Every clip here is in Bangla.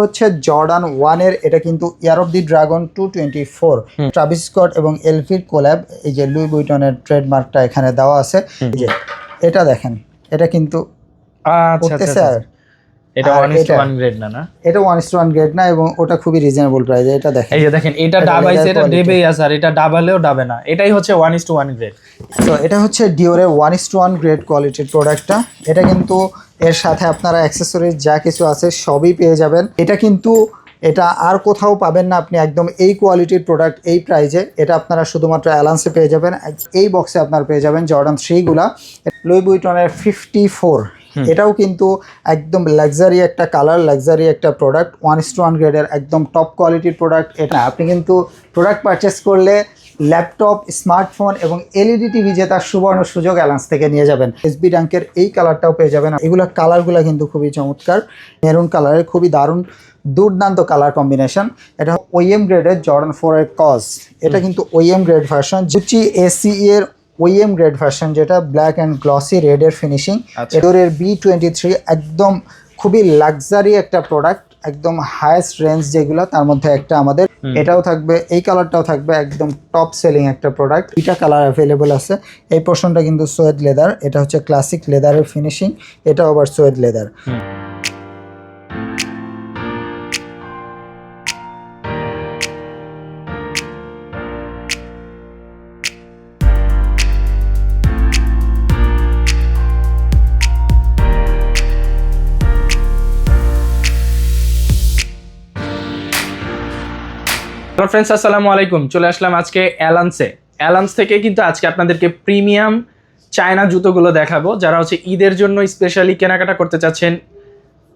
হচ্ছে জর্ডান ওয়ানের এটা কিন্তু year of the dragon two twenty four. Travis Scott এবং এলফির কোল্যাব এই যে লুই বুইটনের ট্রেডমার্কটা এখানে দেওয়া আছে। যে এটা দেখেন এটা কিন্তু আচ্ছা উঠতেছে আচ্ছা। আর। এটা আর ওয়ান ইস এটা? ওয়ান গ্রেড না না? এটা ওয়ান ইস ওয়ান গ্রেড না এবং ওটা খুবই রিজনেবল প্রাইসে এটা দেখেন। এই যে দেখেন এটা এটা ডাবাইছে এটা quality। ডেবেই আছে আর এটা ডাবালেও ডাবে না। এটাই হচ্ছে one is to one grade তো এটা হচ্ছে ডিওরের গ্রেড কোয়ালিটির প্রোডাক্টটা এটা কিন্তু এর সাথে আপনারা অ্যাক্সেসরিজ যা কিছু আছে সবই পেয়ে যাবেন। এটা কিন্তু এটা আর কোথাও পাবেন না আপনি একদম এই কোয়ালিটির প্রোডাক্ট এই প্রাইজে এটা আপনারা শুধুমাত্র অ্যালান্সে পেয়ে যাবেন। এই বক্সে আপনারা পেয়ে যাবেন জর্ডান থ্রিগুলা লুই বুইটনের ফিফটি ফোর এটাও কিন্তু একদম লাক্সারি একটা কালার লাক্সারি একটা product one is to one গ্রেডের একদম টপ কোয়ালিটির প্রোডাক্ট এটা। আপনি কিন্তু প্রোডাক্ট পারচেস করলে ল্যাপটপ স্মার্টফোন এবং এলইডি টিভি জেতার সুবর্ণ সুযোগ অ্যালান্স থেকে নিয়ে যাবেন এসবি ডাঙ্কের এই কালারটাও পেয়ে যাবেন। এগুলো কালারগুলো কিন্তু খুবই চমৎকার মেরুন কালারের খুবই দারুণ দুর্দান্ত কালার কম্বিনেশন এটা ওইএম গ্রেডের জর্ডান ফোর এর কজ এটা কিন্তু OEM grade version Gucci Ace এর ওইএম গ্রেড ভার্সন যেটা ব্ল্যাক অ্যান্ড গ্লসি রেডের ফিনিশিং। এডোরের বি টোয়েন্টি থ্রি একদম খুবই লাক্সারি একটা প্রোডাক্ট একদম হায়েস্ট রেঞ্জ যেগুলো তার মধ্যে একটা আমাদের। এটাও থাকবে এই কালারটাও থাকবে একদম টপ সেলিং একটা প্রোডাক্ট দুইটা কালার অ্যাভেলেবল আছে। এই পোর্শনটা কিন্তু সোয়েদ লেদার এটা হচ্ছে ক্লাসিক লেদারের ফিনিশিং এটাও আবার সোয়েদ লেদার ফ্রেন্ডস আসসালামু আলাইকুম। চলে আসলাম আজকে অ্যালান্সে অ্যালান্স থেকে কিন্তু আজকে আপনাদেরকে প্রিমিয়াম চায়না জুতোগুলো দেখাবো। যারা হচ্ছে ঈদের জন্য স্পেশালি কেনাকাটা করতে চাচ্ছেন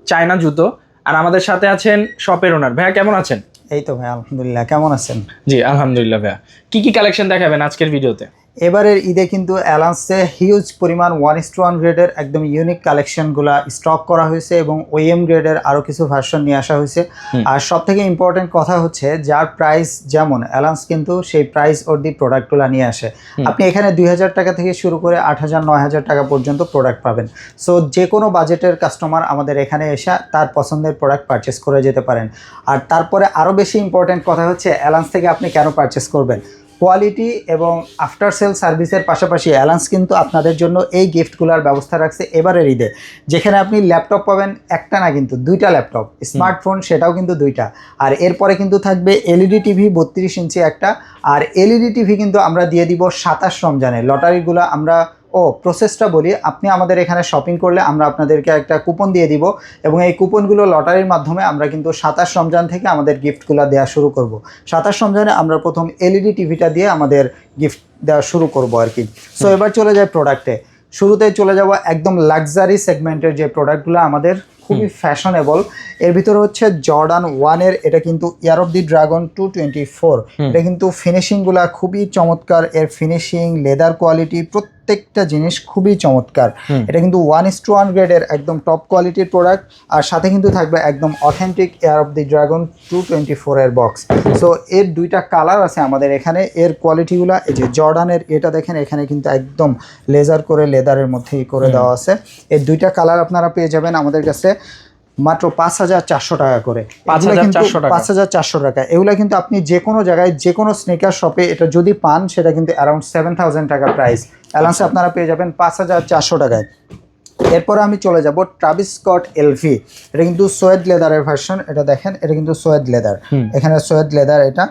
চায়না জুতো। আর আমাদের সাথে আছেন শপের ওনার ভাইয়া কেমন আছেন? এই তো ভাই আলহামদুলিল্লাহ। কেমন আছেন? জি আলহামদুলিল্লাহ ভাইয়া। কি কি কালেকশন দেখাবেন আজকের ভিডিওতে এবারের ঈদে কিন্তু অ্যালান্সে হিউজ পরিমাণ ওয়ান ইস টু ওয়ান গ্রেডের একদম ইউনিক কালেকশনগুলো স্টক করা হয়েছে এবং ওএম গ্রেডের আরও কিছু ভার্সন নিয়ে আসা হয়েছে। আর সব থেকে ইম্পর্টেন্ট কথা হচ্ছে যার প্রাইস যেমন অ্যালান্স কিন্তু সেই প্রাইস ওর দি প্রোডাক্টগুলো নিয়ে আসে। আপনি এখানে দুই হাজার টাকা থেকে শুরু করে আট হাজার নয় হাজার টাকা পর্যন্ত প্রোডাক্ট পাবেন। সো যে কোনো বাজেটের কাস্টমার আমাদের এখানে এসে তার পছন্দের প্রোডাক্ট পারচেস করে যেতে পারেন। আর তারপরে আরও বেশি ইম্পর্টেন্ট কথা হচ্ছে অ্যালান্স থেকে আপনি কেন পারচেস করবেন? কোয়ালিটি এবং আফটার সেল সার্ভিসের পাশাপাশি অ্যালান্স কিন্তু আপনাদের জন্য এই গিফটগুলোর ব্যবস্থা রাখছে এবারের ঈদে। যেখানে আপনি ল্যাপটপ পাবেন একটা না কিন্তু দুইটা ল্যাপটপ স্মার্টফোন সেটাও কিন্তু দুইটা। আর এরপরে কিন্তু থাকবে এলইডি টিভি বত্রিশ ইঞ্চি একটা। আর এলইডি টিভি কিন্তু আমরা দিয়ে দিব সাতাশ রমজানে। লটারিগুলো আমরা ও প্রসেসটা বলি আপনি আমাদের এখানে শপিং করলে আমরা আপনাদেরকে একটা কুপন দিয়ে দিব এবং এই কুপনগুলো লটারির মাধ্যমে আমরা কিন্তু সাতাশ রমজান থেকে আমাদের গিফটগুলো দেওয়া শুরু করব। সাতাশ রমজানে আমরা প্রথম এলইডি টিভিটা দিয়ে আমাদের গিফট দেওয়া শুরু করব আর কি সো এবার চলে যায় প্রোডাক্টে শুরুতে চলে যাব একদম লাক্সারি সেগমেন্টের যে প্রোডাক্টগুলো আমাদের খুবই ফ্যাশনেবল এর ভিতরে হচ্ছে জর্ডান ওয়ানের এটা কিন্তু year of the dragon two twenty four এটা কিন্তু ফিনিশিংগুলা খুবই চমৎকার এর ফিনিশিং লেদার কোয়ালিটি প্রত্যেকটা জিনিস খুবই চমৎকার। এটা কিন্তু ওয়ান ইস টু ওয়ান গ্রেডের একদম টপ কোয়ালিটির প্রোডাক্ট আর সাথে কিন্তু থাকবে একদম authentic year of the dragon two twenty ফোরের বক্স সো এর দুইটা কালার আছে আমাদের এখানে এর কোয়ালিটিগুলো এই যে জর্ডানের এটা দেখেন এখানে কিন্তু একদম লেজার করে লেদারের মধ্যেই করে দেওয়া আছে। এর দুইটা কালার আপনারা পেয়ে যাবেন আমাদের কাছে। মাত্র পাঁচ হাজার চারশো টাকা করে। পাঁচ হাজার চারশো টাকা। পাঁচ হাজার চারশো টাকা। এগুলা কিন্তু আপনি যে কোনো জায়গায় যে কোনো স্নেকার শপে এটা যদি পান সেটা কিন্তু অ্যারাউন্ড সেভেন থাউজেন্ড টাকা প্রাইস অ্যালান্সে আপনারা পেয়ে যাবেন পাঁচ হাজার চারশো টাকায়। এরপরে আমি চলে যাব ট্রাভিস স্কট এলভি এটা কিন্তু সোয়েড লেদারের ভার্সন এটা দেখেন এটা কিন্তু সোয়েড লেদার এখানে সোয়েড লেদার এটা।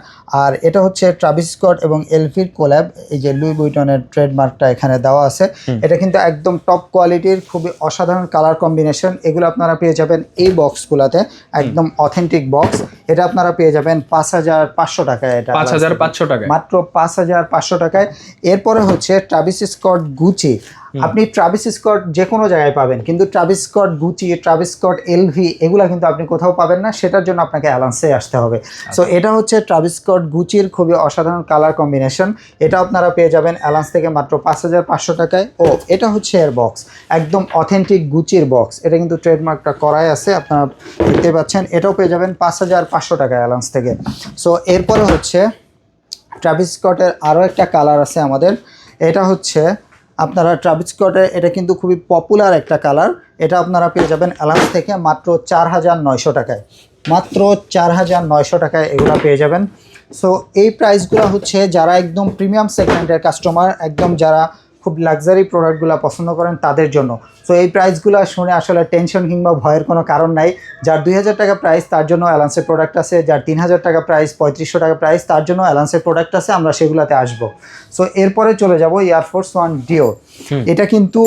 আর এটা হচ্ছে ট্রাভিস স্কট এবং এলভির কোল্যাব এই যে লুই বুইটনের ট্রেডমার্কটা এখানে দেওয়া আছে। এটা কিন্তু একদম টপ কোয়ালিটির খুবই অসাধারণ কালার কম্বিনেশন এগুলো আপনারা পেয়ে যাবেন এই বক্সগুলোতে একদম অথেন্টিক বক্স এটা আপনারা পেয়ে যাবেন পাঁচ হাজার পাঁচশো টাকায় এটা পাঁচ হাজার পাঁচশো টাকা মাত্র পাঁচ হাজার পাঁচশো টাকায়। এরপরে হচ্ছে ট্রাভিস স্কট গুচি আপনি ট্রাভিস স্কট যে কোনো জায়গায় পাবেন কিন্তু Travis Scott Gucci Travis Scott LV এগুলা কিন্তু আপনি কোথাও পাবেন না সেটার জন্য আপনাকে অ্যালান্সে আসতে হবে। সো এটা হচ্ছে ট্রাভিস স্কট গুচির খুবই অসাধারণ কালার কম্বিনেশন এটা আপনারা পেয়ে যাবেন অ্যালান্স থেকে মাত্র পাঁচ হাজার পাঁচশো টাকায়। ও এটা হচ্ছে এর বক্স একদম অথেন্টিক গুচির বক্স এটা কিন্তু ট্রেডমার্কটা করাই আছে আপনারা দেখতে পাচ্ছেন। এটাও পেয়ে যাবেন পাঁচ হাজার পাঁচশো টাকায় অ্যালান্স থেকে। সো এরপরে হচ্ছে ট্রাভিস স্কটের আরও একটা কালার আছে আমাদের। এটা হচ্ছে আপনারা ট্রাভিস স্কটের এটা কিন্তু খুবই পপুলার একটা কালার এটা আপনারা পেয়ে যাবেন অ্যালান্স থেকে মাত্র চার হাজার নয়শো টাকায়। মাত্র চার হাজার নয়শো টাকায় এগুলো পেয়ে যাবেন। সো এই প্রাইসগুলো হচ্ছে যারা একদম প্রিমিয়াম সেগমেন্টের কাস্টমার একদম যারা খুব লাক্সারি প্রোডাক্টগুলো পছন্দ করেন তাদের জন্য। সো এই প্রাইসগুলো শুনে আসলে টেনশন কিংবা ভয়ের কোনো কারণ নাই। যার দুই হাজার টাকা প্রাইস তার জন্য অ্যালান্সের প্রোডাক্ট আছে। যার তিন হাজার টাকা প্রাইস পঁয়ত্রিশশো টাকা প্রাইস তার জন্য অ্যালান্সের প্রোডাক্ট আছে। আমরা সেগুলোতে আসব। সো এরপরে চলে যাব এয়ারফোর্স ওয়ান ডিও এটা কিন্তু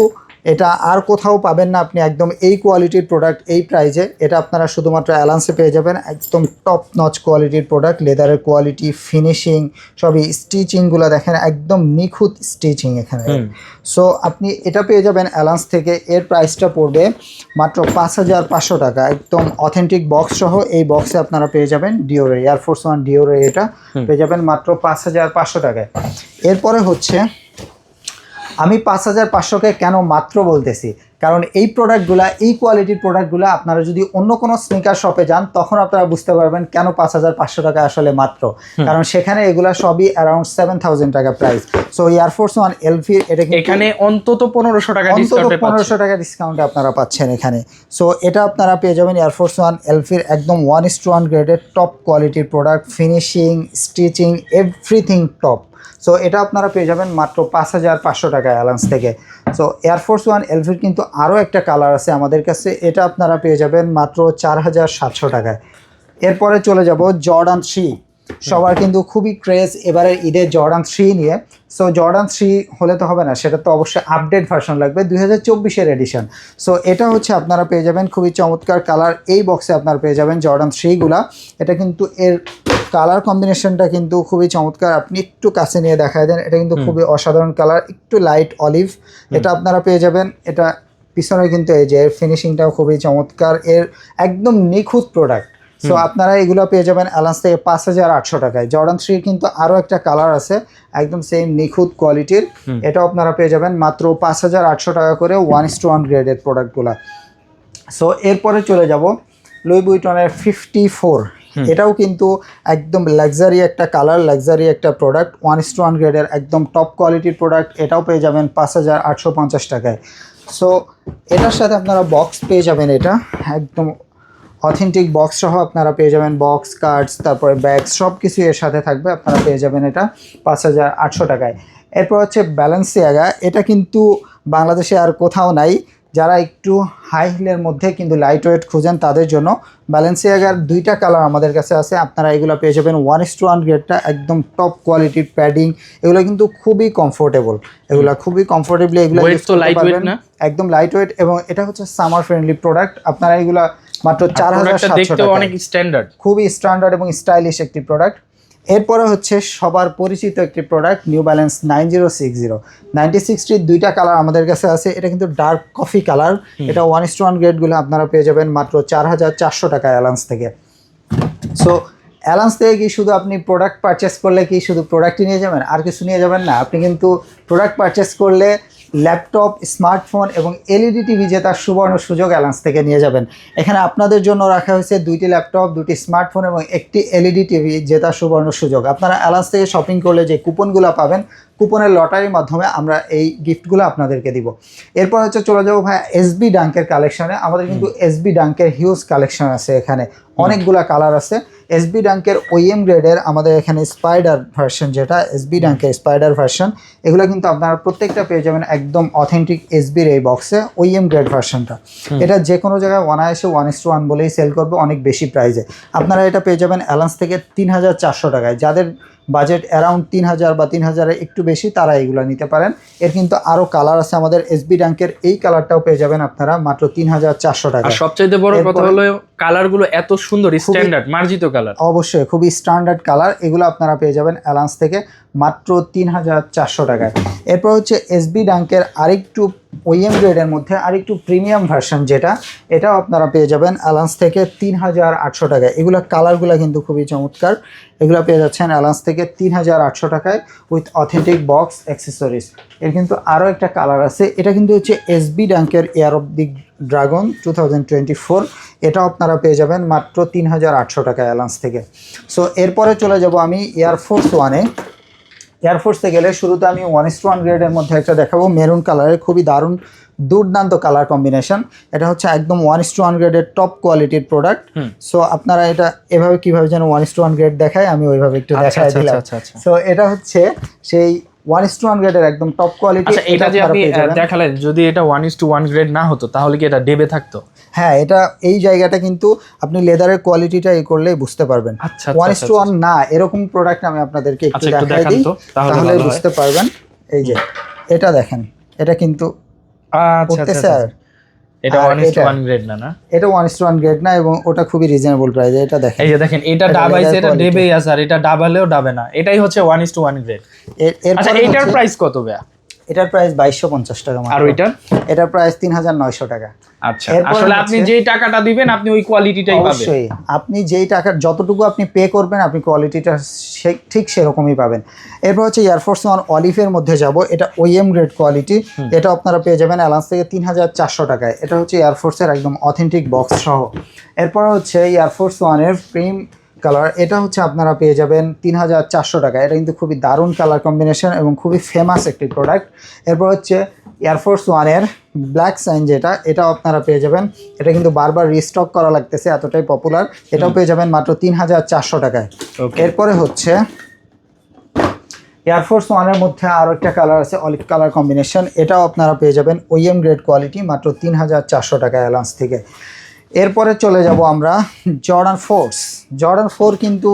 এটা আর কোথাও পাবেন না। আপনি একদম এই কোয়ালিটির প্রোডাক্ট এই প্রাইজে এটা আপনারা শুধুমাত্র অ্যালান্সে পেয়ে যাবেন। একদম টপ নচ কোয়ালিটির প্রোডাক্ট লেদারের কোয়ালিটি ফিনিশিং সবই স্টিচিংগুলো দেখেন একদম নিখুঁত স্টিচিং এখানে। সো আপনি এটা পেয়ে যাবেন অ্যালান্স থেকে। এর প্রাইসটা পড়বে মাত্র পাঁচ হাজার পাঁচশো টাকা। একদম অথেন্টিক বক্স সহ এই বক্সে আপনারা পেয়ে যাবেন ডিওরে এয়ারফোর্স ওয়ান ডিওরে এটা পেয়ে যাবেন মাত্র পাঁচ হাজার পাঁচশো টাকায়। এরপরে হচ্ছে আমি পাঁচ হাজার পাঁচশোকে কেন মাত্র বলতেছি? কারণ এই প্রোডাক্টগুলা এই কোয়ালিটির প্রোডাক্টগুলা আপনারা যদি অন্য কোনো স্নিকার শপে যান তখন আপনারা বুঝতে পারবেন কেন পাঁচ হাজার পাঁচশো টাকা আসলে মাত্র। কারণ সেখানে এগুলা সবই অ্যারাউন্ড সেভেন থাউজেন্ড টাকা price so Air Force one LV এটা এখানে অন্তত পনেরোশো টাকা অন্তত পনেরোশো টাকা ডিসকাউন্টে আপনারা পাচ্ছেন এখানে। সো এটা আপনারা পেয়ে যাবেন এয়ারফোর্স ওয়ান এলফির একদম ওয়ান ইস টু ওয়ান গ্রেডের টপ কোয়ালিটির product finishing stitching everything top so এটা আপনারা পেয়ে যাবেন মাত্র পাঁচ হাজার পাঁচশো টাকা অ্যালান্স থেকে। সো এয়ারফোর্স ওয়ান এলফির কিন্তু আরও একটা কালার আছে আমাদের কাছে। এটা আপনারা পেয়ে যাবেন মাত্র চার হাজার সাতশো টাকায়। এরপরে চলে যাব জর্ডান থ্রি সবার কিন্তু খুবই ক্রেজ এবারের ঈদের জর্ডান থ্রি নিয়ে। সো জর্ডান থ্রি হলে তো হবে না, সেটা তো অবশ্যই আপডেট ভার্সন লাগবে, দুই হাজার চব্বিশের এডিশন সো এটা হচ্ছে আপনারা পেয়ে যাবেন খুবই চমৎকার কালার এই বক্সে আপনারা পেয়ে যাবেন জর্ডান থ্রিগুলা এটা কিন্তু এর কালার কম্বিনেশনটা কিন্তু খুবই চমৎকার। আপনি একটু কাছে নিয়ে দেখায় দেন এটা কিন্তু খুবই অসাধারণ কালার একটু লাইট অলিভ এটা আপনারা পেয়ে যাবেন এটা পিছনে কিন্তু এই যে এর ফিনিশিংটাও খুবই চমৎকার এর একদম নিখুঁত প্রোডাক্ট সো আপনারা এগুলো পেয়ে যাবেন অ্যালান্স থেকে পাঁচ হাজার আটশো টাকায়। জর্ডান থ্রির কিন্তু আরও একটা কালার আছে একদম সেম নিখুঁত কোয়ালিটির এটাও আপনারা পেয়ে যাবেন মাত্র পাঁচ হাজার আটশো টাকা করে ওয়ান ইস টু ওয়ান গ্রেডের প্রোডাক্টগুলো সো এরপরে চলে যাব লুই বুইটনের ফিফটি ফোর এটাও কিন্তু একদম লাক্সারি একটা কালার লাক্সারি একটা product one is to one গ্রেডের একদম টপ কোয়ালিটির প্রোডাক্ট এটাও পেয়ে যাবেন পাঁচ হাজার আটশো পঞ্চাশ টাকায়। সো এটার সাথে আপনারা বক্স পেয়ে যাবেন এটা, একদম অথেন্টিক বক্স সহ আপনারা পেয়ে যাবেন বক্স কার্ডস তারপরে ব্যাগ সব কিছু এর সাথে থাকবে, আপনারা পেয়ে যাবেন এটা পাঁচ হাজার আটশো টাকায়। এরপর হচ্ছে ব্যালেন্সিয়াগা এটা কিন্তু বাংলাদেশে আর কোথাও নাই। যারা একটু হাই হিলের মধ্যে কিন্তু লাইট ওয়েট খুঁজেন তাদের জন্য ব্যালেন্সিয়াগার দুইটা কালার আমাদের কাছে আছে। আপনারা এগুলো পেয়ে যাবেন ওয়ান ইস টু ওয়ান গ্রেডটা একদম টপ কোয়ালিটির প্যাডিং এগুলো কিন্তু খুবই কমফোর্টেবল এগুলো খুবই কমফোর্টেবলি এগুলো? একদম লাইট ওয়েট এবং এটা হচ্ছে সামার ফ্রেন্ডলি প্রোডাক্ট আপনারা এগুলা মাত্র চার হাজার অনেক স্ট্যান্ডার্ড খুবই স্ট্যান্ডার্ড এবং স্টাইলিশ একটি প্রোডাক্ট এরপরে হচ্ছে সবার পরিচিত একটি product New Balance nine zero six zero ninety সিক্সটির দুইটা কালার আমাদের কাছে আছে এটা কিন্তু ডার্ক কফি কালার এটা ওয়ান ইস টু ওয়ান গ্রেডগুলো আপনারা পেয়ে যাবেন মাত্র চার হাজার চারশো টাকা অ্যালান্স থেকে। সো অ্যালান্স থেকে কি শুধু আপনি প্রোডাক্ট পারচেস করলে কি শুধু প্রোডাক্টই নিয়ে যাবেন? আর কিছু নিয়ে যাবেন না। আপনি কিন্তু প্রোডাক্ট পারচেস করলে ল্যাপটপ, স্মার্টফোন এবং এলইডি টিভি জেতার সুবর্ণ সুযোগ অ্যালান্স থেকে নিয়ে যাবেন। এখানে আপনাদের জন্য রাখা হয়েছে দুইটি ল্যাপটপ, দুটি স্মার্টফোন এবং একটি এলইডি টিভি জেতার সুবর্ণ সুযোগ। আপনারা অ্যালান্স থেকে শপিং করলে যে কুপনগুলো পাবেন কুপনের লটারির মাধ্যমে আমরা এই গিফটগুলো আপনাদেরকে দিব। এরপর হচ্ছে চলে যাব ভাই এসবি ডাঙ্কের কালেকশনে আমাদের কিন্তু এসবি ডাঙ্কের হিউজ কালেকশন আছে এখানে। অনেকগুলা কালার আছে। এসবি ডাঙ্কের ওইএম গ্রেডের আমাদের এখানে স্পাইডার ভার্সন যেটা এসবি ডাঙ্কের স্পাইডার ভার্সন এগুলো কিন্তু আপনারা প্রত্যেকটা পেয়ে যাবেন একদম অথেন্টিক এসবির এই বক্সে ওইএম গ্রেড ভার্সনটা এটা যে কোনো জায়গায় অনায়াসে ওয়ান ইস টু ওয়ান বলেই সেল করবে অনেক বেশি প্রাইজে আপনারা এটা পেয়ে যাবেন অ্যালান্স থেকে তিন হাজার চারশো টাকায়। যাদের বাজেট অ্যারাউন্ড তিন হাজার বা তিন হাজারের একটু বেশি তারা এগুলো নিতে পারেন। এর কিন্তু আরও কালার আছে আমাদের এসবি ডাঙ্কের এই কালারটাও পেয়ে যাবেন আপনারা মাত্র তিন হাজার চারশো টাকা। সবচেয়ে বড় কথা হলো কালারগুলো এত সুন্দর স্ট্যান্ডার্ড মার্জিত কালার অবশ্যই খুবই স্ট্যান্ডার্ড কালার এগুলো আপনারা পেয়ে যাবেন অ্যালান্স থেকে। মাত্র তিন হাজার চারশো টাকায়। এরপর হচ্ছে এসবি ডাঙ্কের আরেকটু ওইএম গ্রেডের মধ্যে আরেকটু প্রিমিয়াম ভার্সন যেটা, এটাও আপনারা পেয়ে যাবেন অ্যালান্স থেকে তিন হাজার আটশো টাকায়। এগুলো কালারগুলো কিন্তু খুবই চমৎকার। এগুলো পেয়ে যাচ্ছেন অ্যালান্স থেকে তিন হাজার আটশো টাকায় উইথ অথেন্টিক বক্স অ্যাক্সেসরিজ এর কিন্তু আরও একটা কালার আছে। এটা কিন্তু হচ্ছে SB ডাঙ্কের year of the dragon two thousand twenty four এটাও আপনারা পেয়ে যাবেন মাত্র তিন হাজার আটশো টাকা অ্যালান্স থেকে। সো এরপরে চলে যাব আমি এয়ারফোর্স ওয়ানে এয়ারফোর্সে গেলে শুরুতে আমি ওয়ান ইস ওয়ান গ্রেডের মধ্যে একটা দেখাবো। মেরুন কালারের খুবই দারুণ দুর্দান্ত কালার কম্বিনেশন এটা হচ্ছে একদম ওয়ান ইস ওয়ান গ্রেডের টপ কোয়ালিটির প্রোডাক্ট সো আপনারা এটা এভাবে কীভাবে যেন ওয়ান ইস ওয়ান গ্রেড দেখায় আমি ওইভাবে একটু আচ্ছা, দেখাই আচ্ছা, দিলাম। আচ্ছা, আচ্ছা। সো এটা হচ্ছে সেই ওয়ান ইস ওয়ান গ্রেডের একদম টপ কোয়ালিটি আচ্ছা এটা যে আপনি দেখালেন যদি এটা one is to one grade না হতো তাহলে কি এটা ডেবে থাকতো? হ্যাঁ এটা এই জায়গাটা কিন্তু আপনি লেদারের কোয়ালিটিটা এই করলেই বুঝতে পারবেন। আচ্ছা ওয়ান আচ্ছা ইস টু ওয়ান না এরকম প্রোডাক্ট আমি আপনাদেরকে একটু আচ্ছা, দেখাই দিই তাহলে। বুঝতে পারবেন। এই যে এটা দেখেন এটা কিন্তু আচ্ছা আচ্ছা, আচ্ছা। আর। এটা আর ওয়ান ইস টু এটা? ওয়ান গ্রেড না না? এটা one is to one grade না এবং ওটা খুবই রিজনেবল প্রাইসে এটা দেখেন। এই যে দেখেন এটা ডাবাইছে এটা ডেবেই আছে আর এটা ডাবালেও ডাবে না। এটাই হচ্ছে one is to one grade এর- আচ্ছা এটার প্রাইস কত ব্যা এটার প্রাইস বাইশশো পঞ্চাশ টাকা আর ওইটার? এটার প্রাইস তিন হাজার নয়শো টাকা। আচ্ছা আসলে আপনি যেই টাকাটা দিবেন আপনি ওই কোয়ালিটিটাই পাবেন। অবশ্যই আপনি যেই টাকার যতটুকু আপনি পে করবেন আপনি কোয়ালিটিটা ঠিক সেরকমই পাবেন। এরপর হচ্ছে এয়ারফোর্স ওয়ান অলিভের মধ্যে যাব এটা ওএম গ্রেড কোয়ালিটি এটা আপনারা পেয়ে যাবেন অ্যালান্স থেকে তিন হাজার চারশো টাকায়। এটা হচ্ছে এয়ারফোর্সের একদম অথেন্টিক বক্স সহ। এরপর হচ্ছে এয়ারফোর্স ওয়ানের প্রিম কালার। এটা হচ্ছে আপনারা পেয়ে যাবেন তিন হাজার চারশো টাকা। এটা কিন্তু খুবই দারুণ কালার কম্বিনেশন এবং খুবই ফেমাস একটি প্রোডাক্ট এরপর হচ্ছে এয়ারফোর্স ওয়ানের ব্ল্যাক সাইন যেটা এটাও আপনারা পেয়ে যাবেন। এটা কিন্তু বারবার রিস্টক করা লাগতেছে এতটাই পপুলার এটাও পেয়ে যাবেন মাত্র তিন হাজার চারশো টাকায়. এরপরে হচ্ছে এয়ারফোর্স ওয়ানের মধ্যে আরও একটা কালার আছে অলিভ কালার কম্বিনেশন এটাও আপনারা পেয়ে যাবেন ওইএম গ্রেড কোয়ালিটি মাত্র তিন হাজার চারশো টাকা অ্যালান্স থেকে। এরপরে চলে যাব আমরা জর্ডান ফোর্স জর্ডান ফোর কিন্তু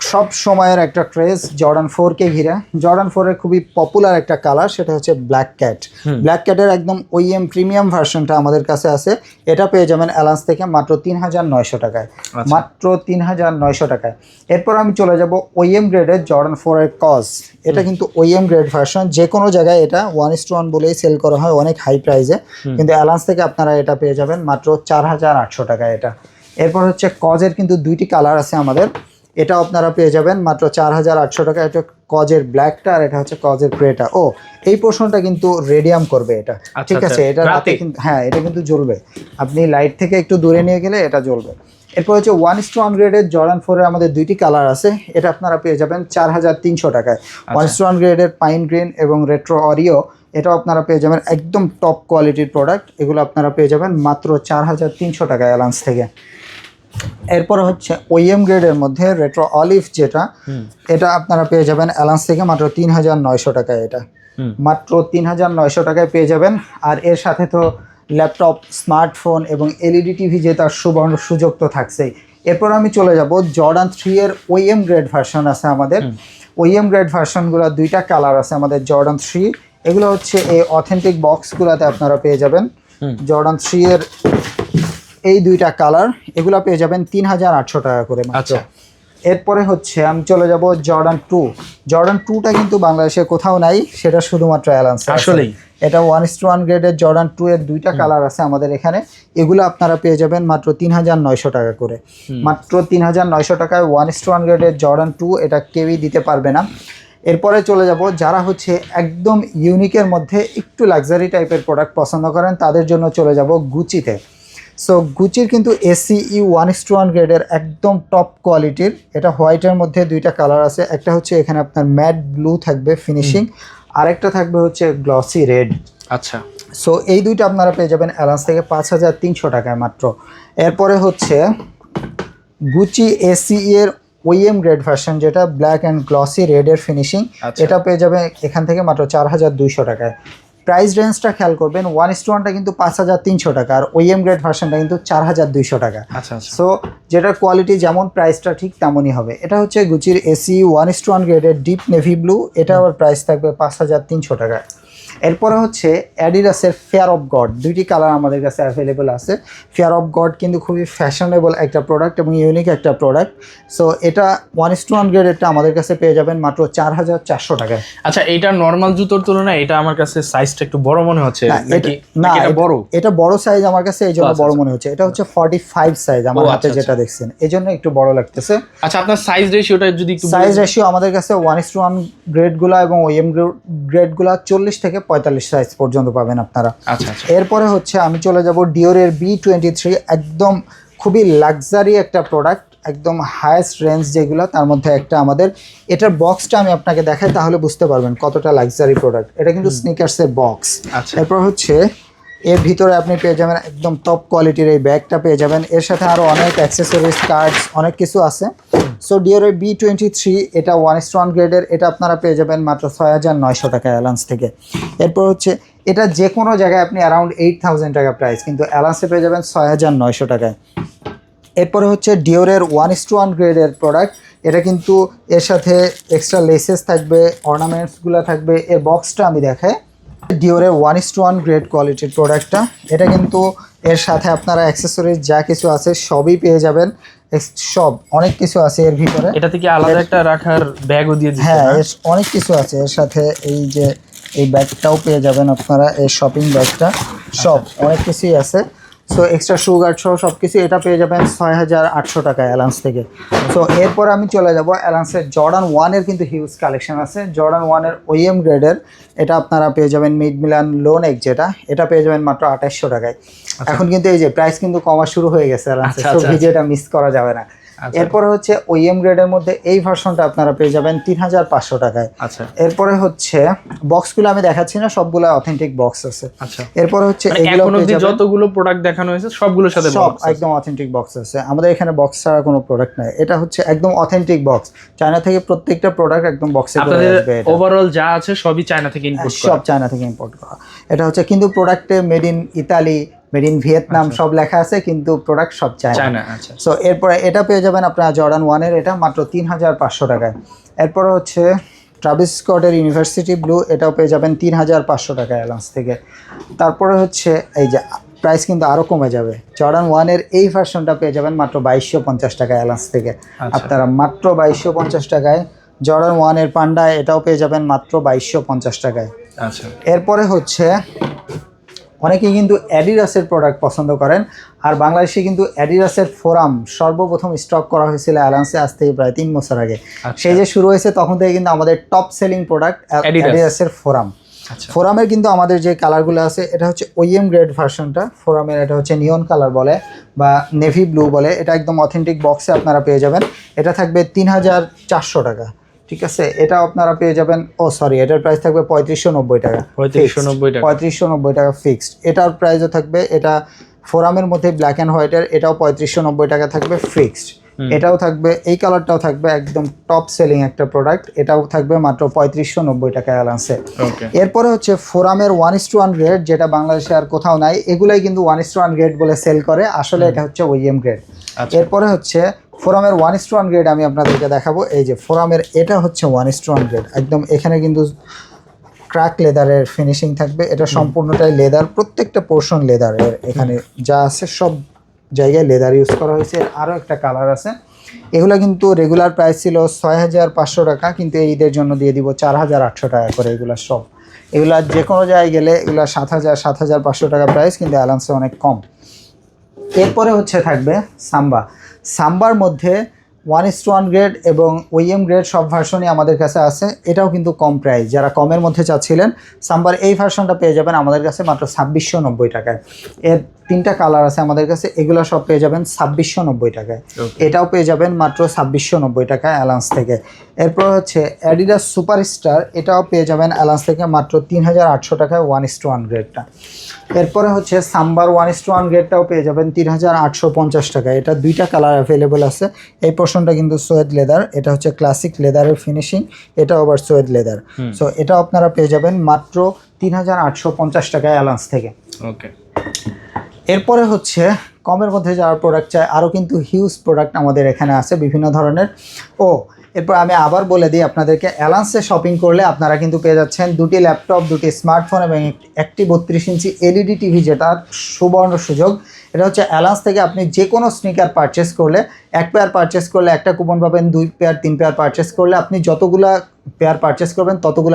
সব সময়ের একটা ক্রেজ জর্ডান ফোরকে ঘিরে। জর্ডান ফোরের খুবই পপুলার একটা কালার সেটা হচ্ছে ব্ল্যাক ক্যাট ব্ল্যাক ক্যাটের একদম ওইএম প্রিমিয়াম ভার্সনটা আমাদের কাছে আছে। এটা পেয়ে যাবেন অ্যালান্স থেকে মাত্র তিন হাজার নয়শো টাকায়। আচ্ছা। মাত্র তিন হাজার নয়শো টাকায়। এরপর আমি চলে যাব ওইএম গ্রেডের জর্ডান ফোরের কজ এটা কিন্তু ওইএম গ্রেড ভার্সন যে কোনো জায়গায় এটা ওয়ান ইস ওয়ান বলেই সেল করা হয় অনেক হাই প্রাইসে কিন্তু অ্যালান্স থেকে আপনারা এটা পেয়ে যাবেন মাত্র চার হাজার আটশো টাকায় এটা। এরপর হচ্ছে কজের কিন্তু দুইটি কালার আছে আমাদের। এটাও আপনারা পেয়ে যাবেন। মাত্র চার হাজার আটশো টাকা। এটা কজের ব্ল্যাকটা আর এটা হচ্ছে কজের গ্রেটা ও এই পোর্শনটা কিন্তু রেডিয়াম করবে এটা। আচ্ছা, ঠিক আছে আচ্ছা। এটা রাতে? কিন্তু হ্যাঁ এটা কিন্তু জ্বলবে। আপনি লাইট থেকে একটু দূরে নিয়ে গেলে এটা জ্বলবে। এরপর হচ্ছে ওয়ান স্টোন গ্রেডের জর্ডান ফোরের আমাদের দুইটি কালার আছে। এটা আপনারা পেয়ে যাবেন চার হাজার তিনশো টাকায়। ওয়ান ইস স্টোন গ্রেডের পাইন গ্রিন এবং রেট্রো অরিও এটাও আপনারা পেয়ে যাবেন একদম টপ কোয়ালিটির প্রোডাক্ট এগুলো আপনারা পেয়ে যাবেন মাত্র চার হাজার তিনশো টাকায় অ্যালান্স থেকে। এরপর হচ্ছে ওইএম গ্রেডের মধ্যে রেট্রো অলিভ যেটা এটা আপনারা পেয়ে যাবেন অ্যালান্স থেকে মাত্র তিন হাজার নয়শো টাকায় এটা। মাত্র তিন হাজার নয়শো টাকায় পেয়ে যাবেন। আর এর সাথে তো ল্যাপটপ স্মার্টফোন এবং এলইডি টিভি যে তার সুবর্ণ সুযোগ তো থাকছেই। এরপর আমি চলে যাব জর্ডান থ্রি এর ওইএম গ্রেড ভার্সন আছে আমাদের। ওইএম গ্রেড ভার্সনগুলো দুইটা কালার আছে আমাদের জর্ডান থ্রি এগুলো হচ্ছে এই অথেন্টিক বক্সগুলোতে আপনারা পেয়ে যাবেন। জর্ডান থ্রি এর এই দুইটা কালার এগুলো পেয়ে যাবেন তিন হাজার আটশো টাকা করে মাত্র। আচ্ছা। এরপরে হচ্ছে আমি চলে যাব জর্ডান টু। জর্ডান টুটা কিন্তু বাংলাদেশে কোথাও নাই সেটা শুধুমাত্র অ্যালান্স আসলেই? এটা ওয়ান ইস টু ওয়ান গ্রেডের জর্ডান টু এর দুইটা কালার আছে আমাদের এখানে। এগুলো আপনারা পেয়ে যাবেন মাত্র তিন হাজার নয়শো টাকা করে। মাত্র তিন হাজার নয়শো টাকায় ওয়ান ইস টু ওয়ান গ্রেডের জর্ডান টু এটা কেউই দিতে পারবে না। এরপরে চলে যাব যারা হচ্ছে একদম ইউনিকের মধ্যে একটু লাক্সারি টাইপের প্রোডাক্ট পছন্দ করেন তাদের জন্য চলে যাব গুচিতে সো গুচির কিন্তু এসি ই ওয়ান ইস টু ওয়ান গ্রেডের একদম টপ কোয়ালিটির এটা হোয়াইটের মধ্যে দুইটা কালার আছে। একটা হচ্ছে এখানে আপনার ম্যাট ব্লু থাকবে ফিনিশিং আরেকটা থাকবে হচ্ছে গ্লসি রেড আচ্ছা। সো এই দুইটা আপনারা পেয়ে যাবেন অ্যালান্স থেকে পাঁচ হাজার তিনশো টাকায় মাত্র। এরপরে হচ্ছে গুচি এসি এর ওইএম গ্রেড ভার্সন যেটা ব্ল্যাক অ্যান্ড গ্লসি রেডের ফিনিশিং। এটা পেয়ে যাবে এখান থেকে মাত্র চার হাজার দুইশো টাকায়। প্রাইস রেঞ্জটা খেয়াল করবেন ওয়ান ইস টু ওয়ানটা কিন্তু পাঁচ হাজার তিনশো টাকা আর ওইএম গ্রেড ভার্সনটা কিন্তু চার হাজার দুইশো টাকা। আচ্ছা আচ্ছা। সো যেটার কোয়ালিটি যেমন প্রাইসটা ঠিক তেমনই হবে। এটা হচ্ছে গুচির Ace one is to one গ্রেডের ডিপ নেভি ব্লু এটা আবার প্রাইস থাকবে পাঁচ হাজার তিনশো টাকা এরপরে হচ্ছে অ্যাডিডাসের ফেয়ার অফ গড দুইটি কালার আমাদের কাছে অ্যাভেলেবেল আছে। ফেয়ার অফ গড কিন্তু খুবই ফ্যাশনেবল একটা প্রোডাক্ট এবং ইউনিক একটা প্রোডাক্ট সো এটা ওয়ান ইস টু ওয়ান গ্রেডেরটা আমাদের কাছে পেয়ে যাবেন মাত্র চার হাজার চারশো টাকায়। আচ্ছা এটা নর্মাল জুতোর তুলনায় এটা আমার কাছে সাইজটা একটু বড় মনে হচ্ছে। না, এটা- বড়? এটা বড় সাইজ আমার কাছে এই জন্য আচ্ছা, বড় আচ্ছা। মনে হচ্ছে। এটা হচ্ছে ফর্টি ফাইভ সাইজ আমার হাতে আচ্ছা, যেটা দেখছেন। এই জন্য একটু বড় লাগতেছে। আচ্ছা আপনার সাইজ রেশিওটা যদি একটু সাইজ রেশিও আমাদের কাছে ওয়ান ইস টু ওয়ান গ্রেডগুলো এবং ওএম গ্রেডগুলো চল্লিশ থেকে পঁয়তাল্লিশ সাইজ পর্যন্ত পাবেন আপনারা। আচ্ছা আচ্ছা। এরপরে হচ্ছে আমি চলে যাব ডিওরের বি টোয়েন্টি থ্রি একদম খুবই লাক্সারি একটা প্রোডাক্ট একদম হায়েস্ট রেঞ্জ যেগুলো তার মধ্যে একটা আমাদের এটার বক্সটা আমি আপনাকে দেখাই তাহলে বুঝতে পারবেন কতটা লাক্সারি প্রোডাক্ট এটা কিন্তু স্নিকার্সের বক্স আচ্ছা। এরপর হচ্ছে এর ভিতরে আপনি পেয়ে যাবেন একদম টপ কোয়ালিটির এই ব্যাগটা পেয়ে যাবেন। এর সাথে আরও অনেক অ্যাক্সেসরিজ কার্ডস অনেক কিছু আছে। সো ডিওরের বি টোয়েন্টি থ্রি এটা ওয়ান স্ট্রন গ্রেডের এটা আপনারা পেয়ে যাবেন মাত্র ছয় হাজার নয়শো টাকা অ্যালান্স থেকে। এরপর হচ্ছে, এটা যে কোনো জায়গায় আপনি অ্যারাউন্ড এইট থাউজেন্ড টাকা প্রাইস কিন্তু অ্যালান্সে পেয়ে যাবেন ছয় হাজার নয়শো টাকায়। এরপরে হচ্ছে ডিওরের ওয়ান ইস টু ওয়ান গ্রেডের প্রোডাক্ট এটা কিন্তু এর সাথে এক্সট্রা লেসেস থাকবে অর্নামেন্টসগুলো থাকবে এর বক্সটা আমি দেখাই। ডিওরের one is to one grade কোয়ালিটির প্রোডাক্টটা এটা কিন্তু এর সাথে আপনারা অ্যাক্সেসরিজ যা কিছু আছে সবই পেয়ে যাবেন। সব অনেক কিছু আছে এর ভিতরে। এটা থেকে আলাদা একটা রাখার ব্যাগও দিয়ে দিচ্ছে হ্যাঁ অনেক কিছু আছে এর সাথে। এই যে এই ব্যাগটাও পেয়ে যাবেন আপনারা এই শপিং ব্যাগটা। সব অনেক কিছুই আছে। সো এক্সট্রা সুগার সহ সব কিছু এটা পেয়ে যাবেন ছয় হাজার আটশো টাকা অ্যালান্স থেকে। সো এরপর আমি চলে যাব অ্যালান্সের জর্ডান ওয়ানের কিন্তু হিউজ কালেকশন আছে। জর্ডান ওয়ানের ওইএম গ্রেডের এটা আপনারা পেয়ে যাবেন মিড মিলান লোন এক যেটা এটা পেয়ে যাবেন মাত্র আঠাশশো টাকায়। এখন কিন্তু এই যে প্রাইস কিন্তু কমা শুরু হয়ে গেছে অ্যালান্সের। আচ্ছা, সো আচ্ছা, ভিডিওটা মিস করা যাবে না। আচ্ছা। এরপরে হচ্ছে ওইএম গ্রেডের মধ্যে এই ভার্সনটা আপনারা পেয়ে যাবেন তিন হাজার পাঁচশো টাকায়। আচ্ছা। এরপরে হচ্ছে বক্সগুলো আমি দেখাচ্ছি না সবগুলো অথেন্টিক বক্স আছে। আচ্ছা। এরপরে হচ্ছে মানে এগুলো যতগুলো প্রোডাক্ট দেখানো হয়েছে সবগুলোর সাথে সব একদম অথেন্টিক বক্স আছে। আমাদের এখানে বক্স ছাড়া কোনো প্রোডাক্ট নাই। এটা হচ্ছে একদম অথেন্টিক বক্স চায়না থেকে প্রত্যেকটা প্রোডাক্ট একদম বক্সে করে আসবে ওভারঅল যা আছে সবই চায়না থেকে ইনপুট করা। সব চায়না থেকে ইম্পোর্ট করা। এটা হচ্ছে কিন্তু প্রোডাক্টে made in Italy made in Vietnam সব লেখা আছে কিন্তু প্রোডাক্ট সব চায়না। চায়না আচ্ছা। সো এরপরে এটা পেয়ে যাবেন আপনারা জর্ডান ওয়ানের এটা মাত্র তিন হাজার পাঁচশো টাকায়। এরপরে হচ্ছে ট্রাভিস স্কটের ইউনিভার্সিটি ব্লু এটাও পেয়ে যাবেন তিন হাজার পাঁচশো টাকা অ্যালান্স থেকে। তারপরে হচ্ছে এই যে প্রাইস কিন্তু আরও কমে যাবে। জর্ডান ওয়ানের এই ভার্সনটা পেয়ে যাবেন মাত্র বাইশশো পঞ্চাশ টাকা অ্যালান্স থেকে। আচ্ছা। আপনারা মাত্র বাইশশো পঞ্চাশ টাকায় জর্ডান ওয়ানের পান্ডা এটাও পেয়ে যাবেন মাত্র বাইশশো পঞ্চাশ টাকায়। আচ্ছা। এরপরে হচ্ছে অনেকেই কিন্তু অ্যাডিডাসের প্রোডাক্ট পছন্দ করেন। আর বাংলাদেশে কিন্তু অ্যাডিডাসের ফোরাম সর্বপ্রথম স্টক করা হয়েছিল অ্যালান্সে আজ থেকে প্রায় তিন বছর আগে। আচ্ছা। সেই যে শুরু হয়েছে তখন থেকে কিন্তু আমাদের টপ সেলিং প্রোডাক্ট। অ্যাডিডাসের ফোরাম ফোরামের কিন্তু আমাদের যে কালারগুলো আছে এটা হচ্ছে ওইএম গ্রেড ভার্সনটা ফোরামের এটা হচ্ছে নিয়ন কালার বলে বা নেভি ব্লু বলে। এটা একদম অথেন্টিক বক্সে আপনারা পেয়ে যাবেন। এটা থাকবে তিন হাজার চারশো টাকা। ঠিক আছে? এটা আপনারা পেয়ে যাবেন। ও সরি এটার প্রাইস থাকবে পঁয়ত্রিশশো নব্বই টাকা পঁয়ত্রিশশো নব্বই টাকা। পঁয়ত্রিশশো নব্বই টাকা ফিক্সড এটার প্রাইসও থাকবে এটা ফোরামের মধ্যে ব্ল্যাক অ্যান্ড হোয়াইটের এটাও পঁয়ত্রিশশো নব্বই টাকা থাকবে ফিক্সড এটাও থাকবে এই কালারটাও থাকবে একদম টপ সেলিং একটা প্রোডাক্ট এটাও থাকবে মাত্র পঁয়ত্রিশশো নব্বই টাকা অ্যালান্সে এরপরে হচ্ছে ফোরামের one is to one grade যেটা বাংলাদেশে আর কোথাও নাই এগুলাই কিন্তু one is to one grade বলে সেল করে। আসলে এটা হচ্ছে ওইএম গ্রেড আচ্ছা এরপরে হচ্ছে ফোরামের one is to one grade আমি আপনাদেরকে দেখাবো। এই যে ফোরামের এটা হচ্ছে one is to one grade একদম এখানে কিন্তু ক্র্যাক লেদারের ফিনিশিং থাকবে। এটা সম্পূর্ণটাই লেদার প্রত্যেকটা পোর্শন লেদারের এখানে যা আছে সব জায়গায় লেদার ইউজ করা হয়েছে। এর আরও একটা কালার আছে। এগুলো কিন্তু রেগুলার প্রাইস ছিল ছয় হাজার পাঁচশো টাকা কিন্তু এই ঈদের জন্য দিয়ে দিব চার হাজার আটশো টাকা করে এগুলো সব। এগুলা যে কোনো জায়গায় গেলে এগুলো সাত হাজার সাত হাজার পাঁচশো টাকা প্রাইস কিন্তু অ্যালান্সে অনেক কম। এরপরে হচ্ছে থাকবে সাম্বা। সাম্বার মধ্যে one is to one grade এবং ওইএম গ্রেড সব ভার্সনই আমাদের কাছে আছে। এটাও কিন্তু কম প্রাইস যারা কমের মধ্যে চাচ্ছিলেন সাম্বার এই ভার্সনটা পেয়ে যাবেন আমাদের কাছে মাত্র ছাব্বিশশো নব্বই টাকায়। এর তিনটা কালার আছে আমাদের কাছে এগুলো সব পেয়ে যাবেন ছাব্বিশশো নব্বই টাকায়। এটাও পেয়ে যাবেন মাত্র ছাব্বিশশো নব্বই টাকা অ্যালান্স থেকে। এরপর হচ্ছে অ্যাডিডাস সুপারস্টার এটাও পেয়ে যাবেন অ্যালান্স থেকে মাত্র তিন হাজার আটশো টাকায় ওয়ান ইস টু ওয়ান গ্রেডটা। এরপরে হচ্ছে সাম্বার ওয়ান ইস টু ওয়ান গ্রেডটাও পেয়ে যাবেন তিন হাজার আটশো পঞ্চাশ টাকায়। এটা দুইটা কালার অ্যাভেলেবল আছে। এই পোর্শনটা কিন্তু সোয়েদ লেদার এটা হচ্ছে ক্লাসিক লেদারের ফিনিশিং এটাও আবার সোয়েদ লেদার সো এটাও আপনারা পেয়ে যাবেন মাত্র তিন হাজার আটশো পঞ্চাশ টাকায় অ্যালান্স থেকে। ওকে এরপরে হচ্ছে কমের মধ্যে যারা প্রোডাক্ট চায় আরও কিন্তু হিউজ প্রোডাক্ট আমাদের এখানে আছে বিভিন্ন ধরনের। ও এরপর আমি আবার বলে দিই আপনাদেরকে অ্যালান্সে শপিং করলে আপনারা কিন্তু পেয়ে যাচ্ছেন দুটি ল্যাপটপ দুটি স্মার্টফোন এবং একটি- একটি বত্রিশ ইঞ্চি এলইডি টিভি যেটা সুবর্ণ সুযোগ। এটা হচ্ছে অ্যালান্স থেকে আপনি যে কোনো স্নিকার পারচেস করলে এক পেয়ার পারচেস করলে একটা কুপন পাবেন দুই পেয়ার তিন পেয়ার পারচেস করলে আপনি যতগুলা পেয়ার পারচেস করবেন ততগুলো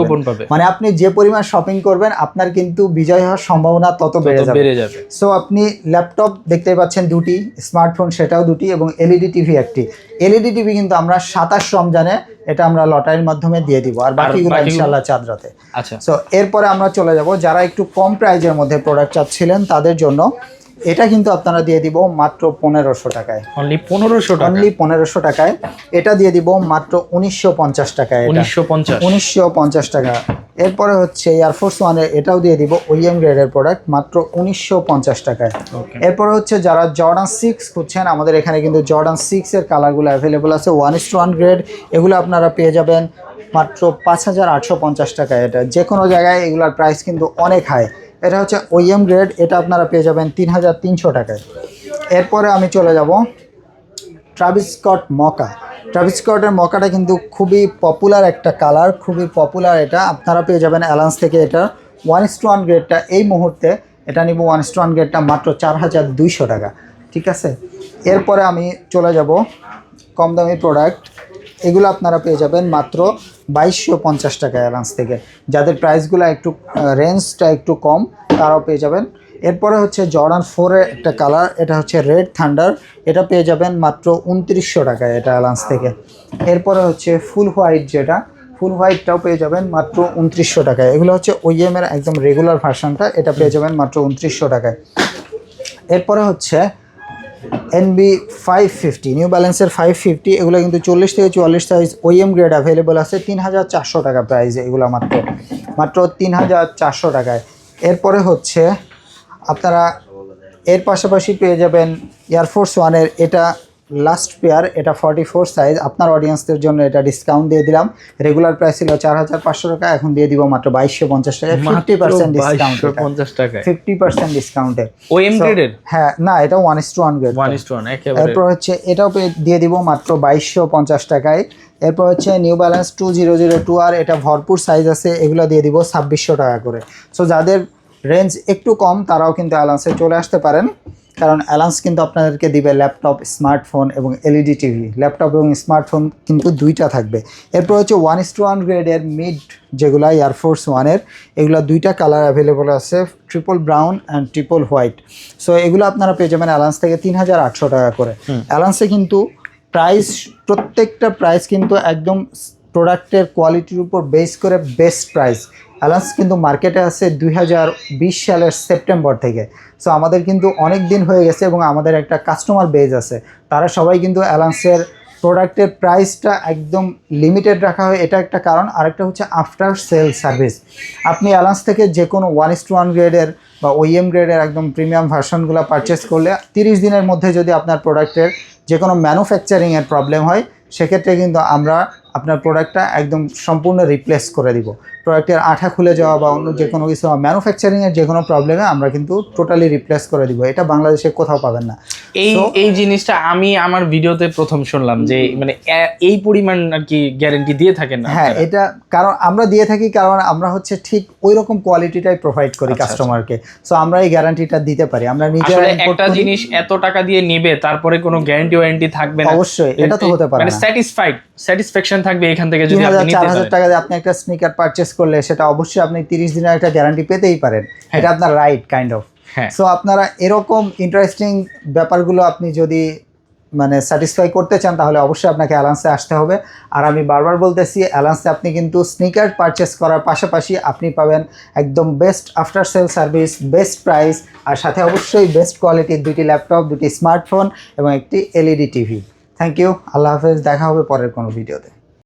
কুপন পাবে। মানে আপনি যে পরিমাণ শপিং করবেন আপনার কিন্তু বিজয় হওয়ার সম্ভাবনা তত বেড়ে যাবে। সো আপনি ল্যাপটপ দেখতে পাচ্ছেন দুটি স্মার্টফোন সেটাও দুটি এবং এলইডি টিভি একটি। এলইডি টিভি কিন্তু আমরা সাতাশ রমজানে এটা আমরা লটারির মাধ্যমে দিয়ে দিব আর বাকিগুলো? ইনশাল্লাহ চাঁদরাতে। আচ্ছা। সো এরপরে আমরা চলে যাব যারা একটু কম প্রাইজের মধ্যে প্রোডাক্ট চাচ্ছিলেন তাদের জন্য এটা কিন্তু আপনারা দিয়ে দিব মাত্র পনেরোশো টাকায়। অনলি পনেরোশো টাকা? অনলি পনেরোশো টাকায়। এটা দিয়ে দিব মাত্র উনিশশো পঞ্চাশ টাকায় উনিশশো পঞ্চাশ। উনিশশো পঞ্চাশ টাকা। এরপরে হচ্ছে এয়ারফোর্স ওয়ানের এটাও দিয়ে দিব ওইএম গ্রেডের প্রোডাক্ট মাত্র উনিশশো পঞ্চাশ টাকায়। এরপরে হচ্ছে যারা জর্ডান সিক্স খুঁজছেন আমাদের এখানে কিন্তু জর্ডান সিক্সের কালারগুলো অ্যাভেলেবল আছে। ওয়ান ইস ওয়ান গ্রেড এগুলো আপনারা পেয়ে যাবেন মাত্র পাঁচ হাজার আটশো পঞ্চাশ টাকায় এটা। যে কোনো জায়গায় এগুলোর প্রাইস কিন্তু অনেক হাই এটা হচ্ছে ওইএম গ্রেড এটা আপনারা পেয়ে যাবেন তিন হাজার তিনশো টাকায়। এরপরে আমি চলে যাব স্কট মকা। ট্রাভিস স্কটের মকাটা কিন্তু খুবই পপুলার একটা কালার খুবই পপুলার এটা। আপনারা পেয়ে যাবেন অ্যালান্স থেকে এটা। ওয়ান ইস ওয়ান গ্রেডটা এই মুহূর্তে, এটা নিব ওয়ান ইস ওয়ান গ্রেডটা মাত্র চার হাজার দুইশো টাকা। ঠিক আছে? এরপরে আমি চলে যাব কম দামি প্রোডাক্ট এগুলো আপনারা পেয়ে যাবেন মাত্র বাইশশো পঞ্চাশ টাকা অ্যালান্স থেকে। যাদের প্রাইসগুলো একটু রেঞ্জটা একটু কম, তারাও পেয়ে যাবেন। এরপরে হচ্ছে জর্ডান ফোরের একটা কালার এটা হচ্ছে রেড থান্ডার এটা পেয়ে যাবেন মাত্র উনত্রিশশো টাকায় এটা অ্যালান্স থেকে। এরপরে হচ্ছে ফুল হোয়াইট যেটা ফুল হোয়াইটটাও পেয়ে যাবেন মাত্র উনত্রিশশো টাকায়। এগুলো হচ্ছে OEM এর একদম রেগুলার ভার্সনটা এটা পেয়ে যাবেন মাত্র উনত্রিশশো টাকায়। এরপরে হচ্ছে এনবি ফাইভ ফিফটি নিউ ব্যালেন্সের ফাইভ ফিফটি এগুলো কিন্তু চল্লিশ থেকে চুয়াল্লিশ সাইজ ওএম গ্রেড অ্যাভেলেবল আছে তিন হাজার চারশো টাকা প্রাইস এগুলো মাত্র। মাত্র তিন হাজার চারশো টাকায়। এরপরে হচ্ছে, আপনারা এর পাশাপাশি পেয়ে যাবেন এয়ারফোর্স ওয়ানের এটা লাস্ট পেয়ার এটা ফর্টি ফোর সাইজ আপনার অডিয়েন্সদের জন্য এটা ডিসকাউন্ট দিয়ে দিলাম। রেগুলার প্রাইস ছিল চার হাজার পাঁচশো টাকা এখন দিয়ে দিব মাত্র বাইশশো পঞ্চাশ টাকা। ফিফটি পার্সেন্ট ডিসকাউন্ট পঞ্চাশ টাকায়? ফিফটি পার্সেন্ট ডিসকাউন্টে ওএম গ্রেডের হ্যাঁ না এটা one is two one grade one is one একেবারে। এরপর হচ্ছে এটাও দিয়ে দিব মাত্র বাইশশো পঞ্চাশ টাকায়। এরপর হচ্ছে new balance two zero zero two আর এটা ভরপুর সাইজ আছে এগুলো দিয়ে দিব ছাব্বিশশো টাকা করে। সো যাদের রেঞ্জ একটু কম তারাও কিন্তু অ্যালান্সে চলে আসতে পারেন। কারণ অ্যালান্স কিন্তু আপনাদেরকে দিবে ল্যাপটপ স্মার্টফোন এবং এলইডি টিভি। ল্যাপটপ এবং স্মার্টফোন কিন্তু দুইটা থাকবে। এরপর হচ্ছে ওয়ান ইস টু ওয়ান গ্রেডের মিড যেগুলো এয়ারফোর্স ওয়ানের এগুলো দুইটা কালার অ্যাভেলেবল আছে triple brown and triple white so এগুলো আপনারা পেয়ে যাবেন অ্যালান্স থেকে তিন হাজার আটশো টাকা করে। অ্যালান্সে কিন্তু প্রাইস প্রত্যেকটা প্রাইস কিন্তু একদম প্রোডাক্টের কোয়ালিটির উপর বেস করে বেস্ট প্রাইস। অ্যালান্স কিন্তু মার্কেটে আছে দুই হাজার বিশ সালের সেপ্টেম্বর থেকে। সো আমাদের কিন্তু অনেক দিন হয়ে গেছে এবং আমাদের একটা কাস্টমার বেজ আছে। তারা সবাই কিন্তু অ্যালান্সের প্রোডাক্টের প্রাইসটা একদম লিমিটেড রাখা হয়। এটা একটা কারণ। আরেকটা হচ্ছে আফটার সেল সার্ভিস আপনি অ্যালান্স থেকে যে কোনো ওয়ান ইস টু ওয়ান গ্রেডের বা ওইএম গ্রেডের একদম প্রিমিয়াম ভার্সনগুলো পারচেস করলে তিরিশ দিনের মধ্যে যদি আপনার প্রোডাক্টের যে কোনো ম্যানুফ্যাকচারিংয়ের প্রবলেম হয়, সেক্ষেত্রে কিন্তু আমরা আপনার প্রোডাক্টটা একদম সম্পূর্ণ রিপ্লেস করে দিব। প্রোডাক্টের আঠা খুলে যাওয়া বা অন্য যে কোনো কিছু ম্যানুফ্যাকচারিংয়ের যে কোনো প্রবলেমে আমরা কিন্তু টোটালি রিপ্লেস করে দিব। এটা বাংলাদেশে কোথাও পাবেন না। এই এই জিনিসটা আমি আমার ভিডিওতে প্রথম শুনলাম যে মানে এই পরিমাণ আর কি গ্যারেন্টি দিয়ে থাকেন না হ্যাঁ এটা কারণ আমরা দিয়ে থাকি কারণ আমরা হচ্ছে ঠিক ওই রকম কোয়ালিটিটাই প্রোভাইড করি আচ্ছা, কাস্টমারকে সো আমরা এই গ্যারান্টিটা দিতে পারি। আমরা নিজেরা একটা জিনিস এত টাকা দিয়ে নেবে তারপরে কোনো গ্যারান্টি ওয়ারেন্টি থাকবে না। অবশ্যই, এটা তো হতে পারে মানে স্যাটিসফাইড স্যাটিসফ্যাকশন থাকবে এখান থেকে যদি আপনি হাজার টাকা দিয়ে আপনি একটা স্নিকার পারচেস করলে সেটা অবশ্যই আপনি তিরিশ দিনের একটা গ্যারান্টি পেতেই পারেন। এটা আপনার রাইট কাইন্ড অফ হ্যাঁ। সো আপনারা এরকম ইন্টারেস্টিং ব্যাপারগুলো আপনি যদি মানে স্যাটিসফাই করতে চান তাহলে অবশ্যই আপনাকে অ্যালান্সে আসতে হবে। আর আমি বারবার বলতেছি অ্যালান্সে আপনি কিন্তু স্নিকার পারচেস করার পাশাপাশি আপনি পাবেন একদম best after sale service best price আর সাথে অবশ্যই বেস্ট কোয়ালিটির দুটি ল্যাপটপ দুটি স্মার্টফোন এবং একটি এলইডি টিভি থ্যাংক ইউ আল্লাহ হাফেজ দেখা হবে পরের কোনো ভিডিওতে